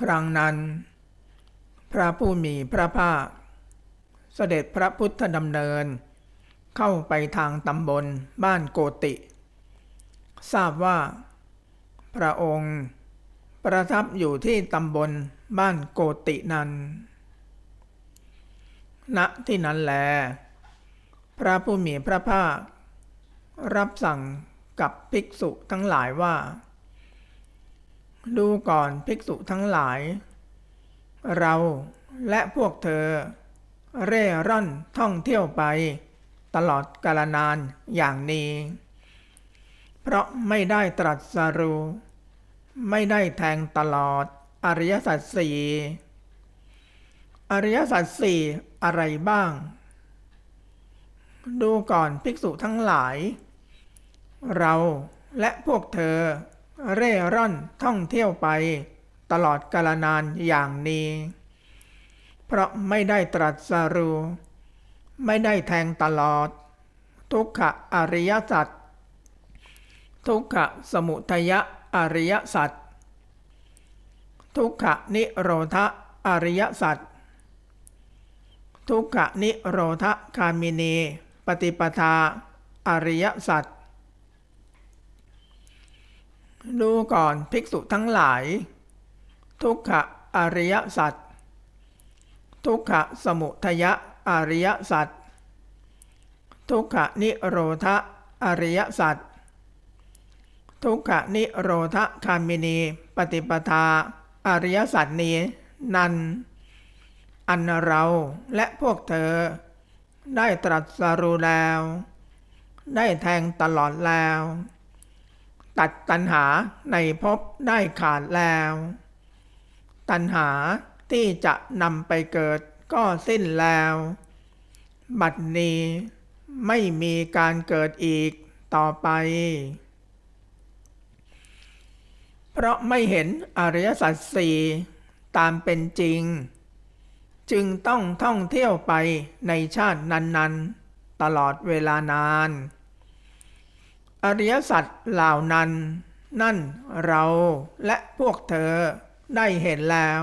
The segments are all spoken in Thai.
ครั้งนั้น พระผู้มีพระภาค เสด็จพระพุทธดำเนิน เข้าไปทางตำบลบ้านโกติ ทราบว่า พระองค์ประทับอยู่ที่ตำบลบ้านโกตินั้น ณ ที่นั้นแล พระผู้มีพระภาครับสั่งกับภิกษุทั้งหลายว่า ดูก่อนภิกษุทั้งหลาย เราและพวกเธอ เร่ร่อนท่องเที่ยวไป ตลอดกาลนานอย่างนี้ เพราะไม่ได้ตรัสรู้ ไม่ได้แทงตลอดอริยสัจสี่อริยสัจสี่อะไรบ้าง ดูก่อนภิกษุทั้งหลาย เราและพวกเธอ เร่ร่อนท่องเที่ยวไป ตลอดกาลนานอย่างนี้ เพราะไม่ได้ตรัสรู้ไม่ได้แทงตลอด ทุกขะอริยสัจทุกขะสมุทยะอริยสัจทุกขะนิโรธอริยสัจทุกขะนิโรธคามินี ปฏิปทา อริยสัจ ดูก่อนภิกษุทั้งหลาย ทุกขะอริยสัจทุกขะสมุทยะอริยสัจทุกขะนิโรธอริยสัจทุกขะนิโรธคามินี ปฏิปทา อริยสัจนี้นั้นอันเราและพวกเธอ ได้ตรัสรู้แล้ว ได้แทงตลอดแล้ว ตัดตัณหาในภพได้ขาดแล้ว ตัณหาที่จะนำไปเกิดก็สิ้นแล้ว บัดนี้ไม่มีการเกิดอีกต่อไป เพราะไม่เห็นอริยสัจสี่ตามเป็นจริง จึงต้องท่องเที่ยวไปในชาตินั้นๆ ตลอดเวลานาน อริยสัจเหล่านั้น นั่นเราและพวกเธอได้เห็นแล้ว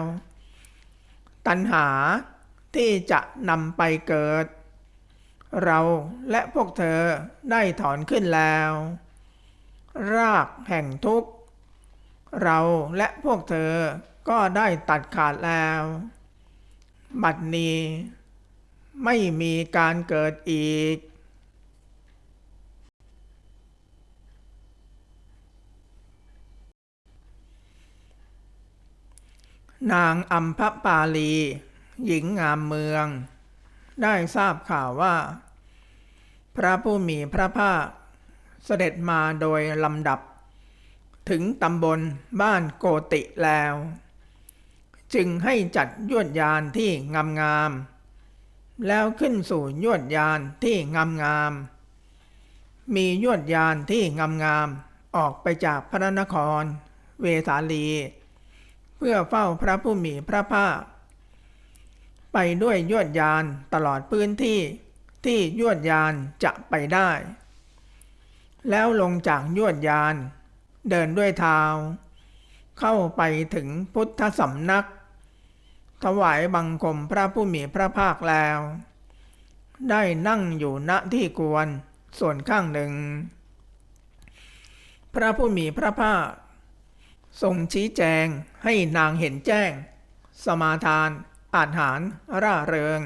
ตัณหาที่จะนำไปเกิด เราและพวกเธอได้ถอนขึ้นแล้ว รากแห่งทุกข์ เราและพวกเธอก็ได้ตัดขาดแล้ว บัดนี้ ไม่มีการเกิดอีก นางอัมพปาลี หญิงงามเมือง ได้ทราบข่าวว่า พระผู้มีพระภาคเสด็จมาโดยลำดับ ถึงตำบลบ้านโกติแล้ว จึงให้จัดยวดยานที่งามๆแล้วขึ้นสู่ยวดยานที่งามๆมียวดยานที่งามๆออกไปจากพระนคร เวสาลี เพื่อเฝ้าพระผู้มีพระภาค ไปด้วยยวดยานตลอดพื้นที่ที่ยวดยานจะไปได้ แล้วลงจากยวดยาน เดินด้วยเท้า เข้าไปถึงพุทธสำนัก ถวายบังคมพระผู้มีพระภาคแล้ว ได้นั่งอยู่ณที่กวนส่วนข้างหนึ่ง พระผู้มีพระภาค ทรงชี้แจงให้นางเห็นแจ้ง สมาทาน อาหารร่าเริง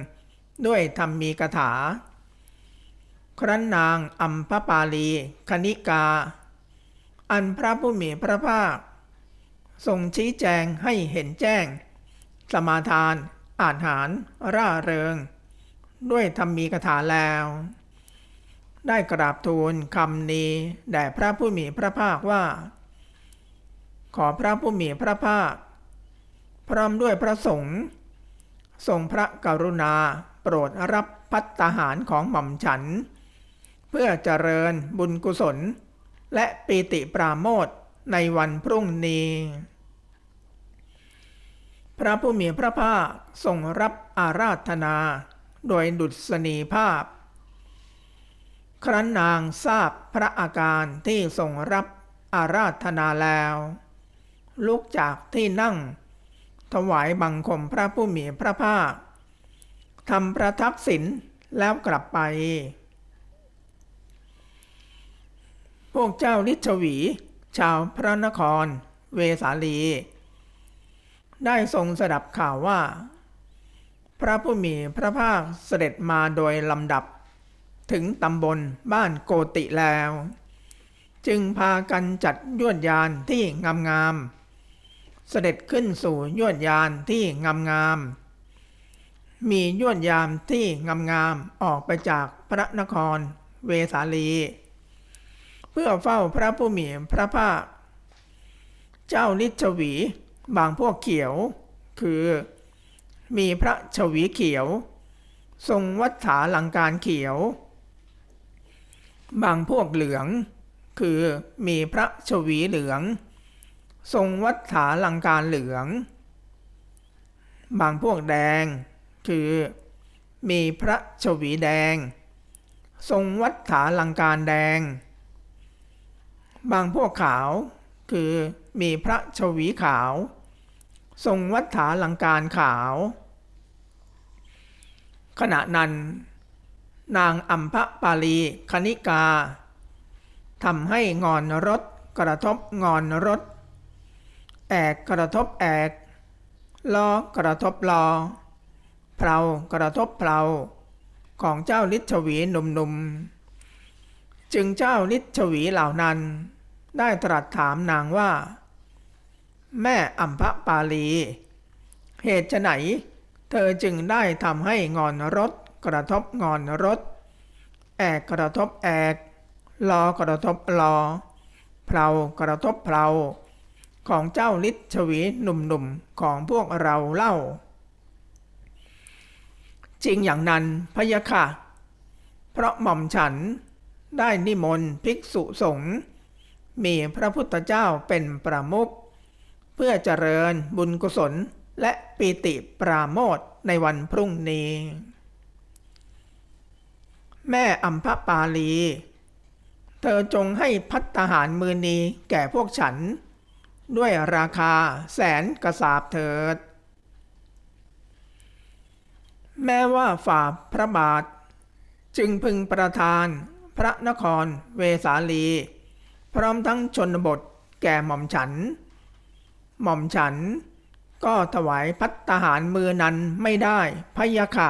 ด้วยธรรมมีกถา ครั้นนางอัมพปาลี คณิกา อันพระผู้มีพระภาค ทรงชี้แจงให้เห็นแจ้ง สมาทาน อาหารร่าเริง ด้วยธรรมมีกถาแล้ว ได้กราบทูลคำนี้แด่พระผู้มีพระภาคว่า ขอพระผู้มีพระภาค พร้อมด้วยพระสงฆ์ทรงพระกรุณา โปรดรับพัตตาหารของหม่อมฉัน เพื่อเจริญบุญกุศล และปีติปราโมทในวันพรุ่งนี้ พระผู้มีพระภาคทรงรับอาราธนา โดยดุษณีภาพ ครั้นนางทราบพระอาการที่ทรงรับอาราธนาแล้ว ลุกจากที่นั่ง ถวายบังคมพระผู้มีพระภาคทำประทับศีลแล้วกลับไป พวกเจ้าลิชวี ชาวพระนคร เวสาลี ได้ทรงสดับข่าวว่า พระผู้มีพระภาคเสด็จมาโดยลำดับ ถึงตำบลบ้านโกติแล้ว จึงพากันจัดยวดยานที่งามๆ เสด็จขึ้นสู่ยวดยานที่งามๆมียวดยามที่งามๆออกไปจากพระนครเวสาลี เพื่อเฝ้าพระผู้มีพระภาค เจ้าลิชวีบางพวกเขียว คือ มีพระชวีเขียว ทรงวัฏฐาลังการเขียว บางพวกเหลือง คือมีพระชวีเหลือง ทรงวัฏฐาลังการเหลือง บางพวกแดง คือมีพระชวีแดง ทรงวัฏฐาลังการแดง บางพวกขาวคือมีพระชวีขาว ทรงวัฏฐาลังการขาว ขณะนั้นนางอัมพะปาลีคณิกาทำให้งอนรถกระทบงอนรถ แอกกระทบแอกล้อกระทบลอเพลากระทบเพลาของเจ้าลิชวีหนุ่มๆ จึงเจ้าลิชวีเหล่านั้น ได้ตรัสถามนางว่า แม่อัมพปาลี เหตุไฉนเธอจึงได้ทำให้งอนรถ กระทบงอนรถ แอกกระทบแอกลอกระทบลอเพลากระทบเพลา ของเจ้าลิชวีหนุ่มๆของพวกเราเล่า จริงอย่างนั้นพะยะค่ะ เพราะหม่อมฉันได้นิมนต์ภิกษุสงฆ์มีพระพุทธเจ้าเป็นประมุขเพื่อเจริญบุญกุศลและปีติปราโมทในวันพรุ่งนี้ แม่อัมพปาลี เธอจงให้พัตตาหารมือนีแก่พวกฉัน ด้วยราคาแสนกระสาบเถิด แม้ว่าฝ่าพระบาท จึงพึงประทานพระนครเวสาลี พร้อมทั้งชนบทแก่หม่อมฉัน หม่อมฉันก็ถวายพัตตาหารมือนั้นไม่ได้พะยะค่ะ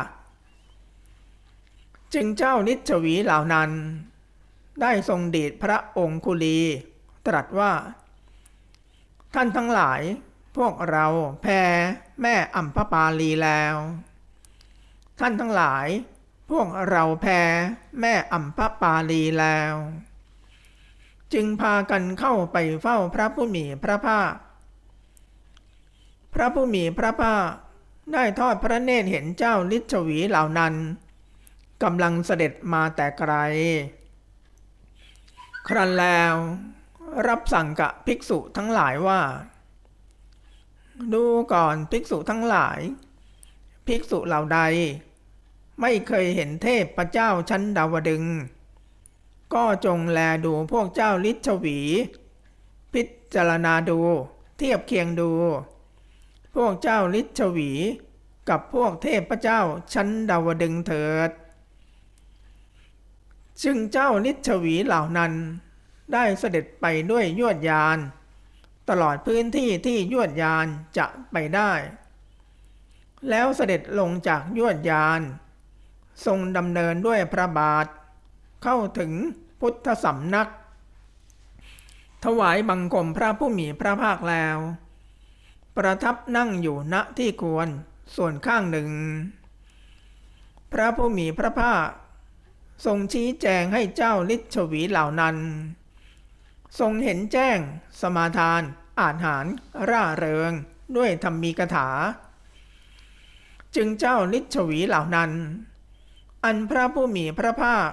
จึงเจ้านิชวีเหล่านั้น ได้ทรงดีดพระองคุลี ตรัสว่า ท่านทั้งหลาย พวกเราแพ้แม่อัมพปาลีแล้ว ท่านทั้งหลาย พวกเราแพ้แม่อัมพปาลีแล้ว จึงพากันเข้าไปเฝ้าพระผู้มีพระภาค พระผู้มีพระภาคได้ทอดพระเนตรเห็นเจ้าลิชวีเหล่านั้นกำลังเสด็จมาแต่ไกล ครั้นแล้ว รับสั่งกับภิกษุทั้งหลายว่า ดูก่อนภิกษุทั้งหลาย ภิกษุเหล่าใด ไม่เคยเห็นเทพพระเจ้าชั้นดาวดึง ก็จงแลดูพวกเจ้าลิชวี พิจารณาดูเทียบเคียงดู พวกเจ้าลิชวีกับพวกเทพพระเจ้าชั้นดาวดึงเถิดจึงเจ้าลิชวีเหล่านั้น ได้เสด็จไปด้วยยวดยาน ตลอดพื้นที่ที่ยวดยานจะไปได้ แล้วเสด็จลงจากยวดยาน ทรงดำเนินด้วยพระบาท เข้าถึงพุทธสำนัก ถวายบังคมพระผู้มีพระภาคแล้ว ประทับนั่งอยู่ณที่ควรส่วนข้างหนึ่ง พระผู้มีพระภาคทรงชี้แจงให้เจ้าลิชวีเหล่านั้น ทรงเห็นแจ้ง สมาทาน อาหาร ร่าเริง ด้วยธรรมีกถา จึงเจ้าลิชวีเหล่านั้น อันพระผู้มีพระภาค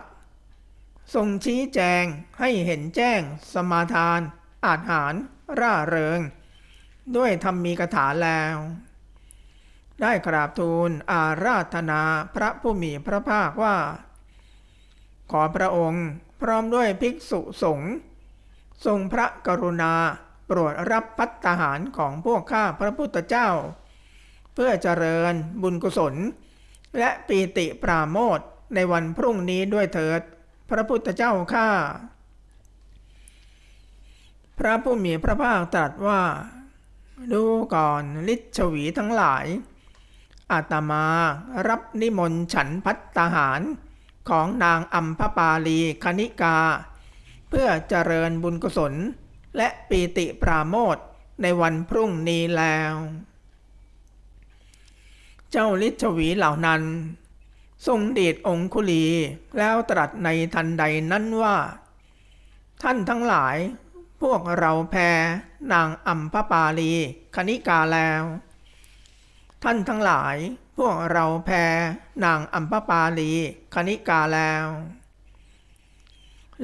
ทรงชี้แจงให้เห็นแจ้ง สมาทาน อาหาร ร่าเริง ด้วยธรรมีกถาแล้ว ได้กราบทูลอาราธนาพระผู้มีพระภาคว่า ขอพระองค์พร้อมด้วยภิกษุสงฆ์ ทรงพระกรุณาโปรดรับพัตตาหารของพวกข้าพระพุทธเจ้า เพื่อเจริญบุญกุศล และปีติปราโมทในวันพรุ่งนี้ด้วยเถิด พระพุทธเจ้าข้าพระผู้มีพระภาคตรัสว่า ดูก่อนลิชวีทั้งหลาย อาตมารับนิมนต์ฉันพัตตาหารของนางอัมพปาลีคณิกา เพื่อเจริญบุญกุศล และปีติปราโมทในวันพรุ่งนี้แล้ว เจ้าลิชวีเหล่านั้น ทรงเดชองคุลีแล้วตรัสในทันใดนั้นว่า ท่านทั้งหลาย พวกเราแพ้นางอัมพปาลีคณิกาแล้ว ท่านทั้งหลายพวกเราแพ้นางอัมพปาลีคณิกาแล้ว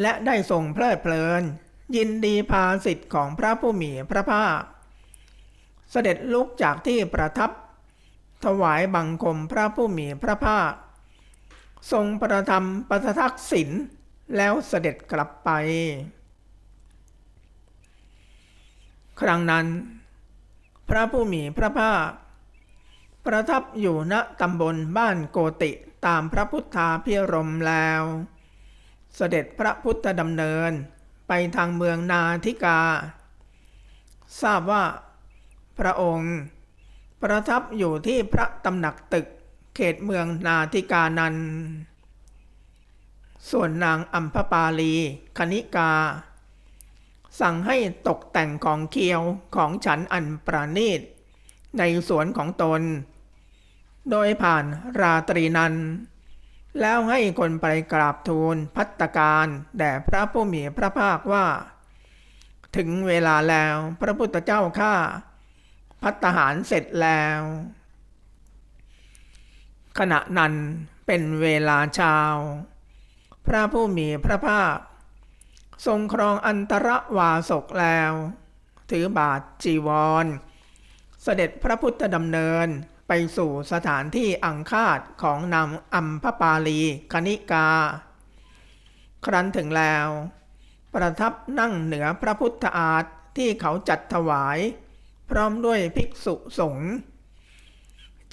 และได้ทรงเพลิดเพลิน ยินดีพาสิทธิ์ของพระผู้มีพระภาค เสด็จลุกจากที่ประทับ ถวายบังคมพระผู้มีพระภาค ทรงประทำปัสทักษิณแล้วเสด็จกลับไป ครั้งนั้น พระผู้มีพระภาค ประทับอยู่ณตำบลบ้านโกติตามพระพุทธาพิรมแล้ว เสด็จพระพุทธดำเนินไปทางเมืองนาทิกา ทราบว่า พระองค์ ประทับอยู่ที่พระตำหนักตึกเขตเมืองนาทิกานันส่วนนางอัมพปาลีคณิกา สั่งให้ตกแต่งของเคียวของฉันอันประณีตในสวนของตน โดยผ่านราตรีนั้น แล้วให้คนไปกราบทูลพัตการแด่พระผู้มีพระภาคว่า ถึงเวลาแล้วพระพุทธเจ้าข้าพัตหารเสร็จแล้ว ขณะนั้นเป็นเวลาเช้า พระผู้มีพระภาค ทรงครองอันตรวาสกแล้ว ถือบาทจีวร เสด็จพระพุทธดำเนิน ไปสู่สถานที่อังคาดของนางอัมพปาลีคณิกา ครั้นถึงแล้ว ประทับนั่งเหนือพระพุทธอาฏที่เขาจัดถวาย พร้อมด้วยภิกษุสงฆ์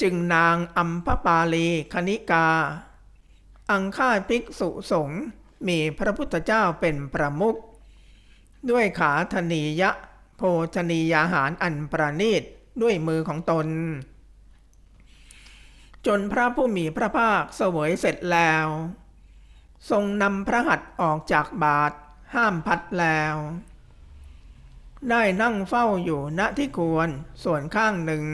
จึงนางอัมพปาลีคณิกา อังคาภิกษุสงฆ์มีพระพุทธเจ้าเป็นประมุขด้วยขาธนียะ โภชนียาหารอันประณีตด้วยมือของตน จนพระผู้มีพระภาคเสวยเสร็จแล้ว ทรงนำพระหัตถ์ออกจากบาทห้ามพัดแล้ว ได้นั่งเฝ้าอยู่ณที่ควรส่วนข้างหนึ่ง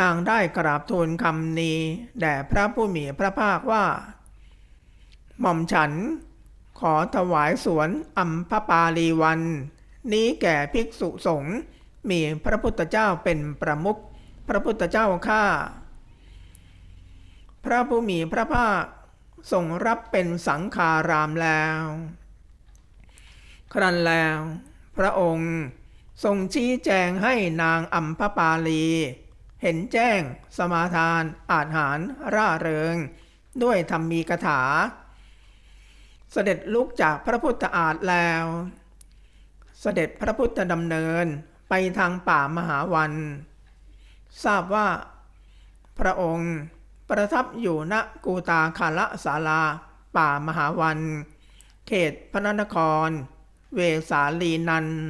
นางได้กราบทูลคำนี้แด่พระผู้มีพระภาคว่า หม่อมฉันขอถวายสวนอัมพปาลีวัน นี้แก่ภิกษุสงฆ์มีพระพุทธเจ้าเป็นประมุขพระพุทธเจ้าข้า พระผู้มีพระภาคทรงรับเป็นสังฆารามแล้ว ครั้นแล้ว พระองค์ทรงชี้แจงให้นางอัมพปาลี เห็นแจ้งสมาทานอาหารร่าเริง ด้วยธรรมีกถา เสด็จลุกจากพระพุทธอาฏแล้ว เสด็จพระพุทธดำเนินไปทางป่ามหาวัน ทราบว่า พระองค์ ประทับอยู่ณกูตาคาละศาลา ป่ามหาวัน เขตพระนคร เวสาลีนันท์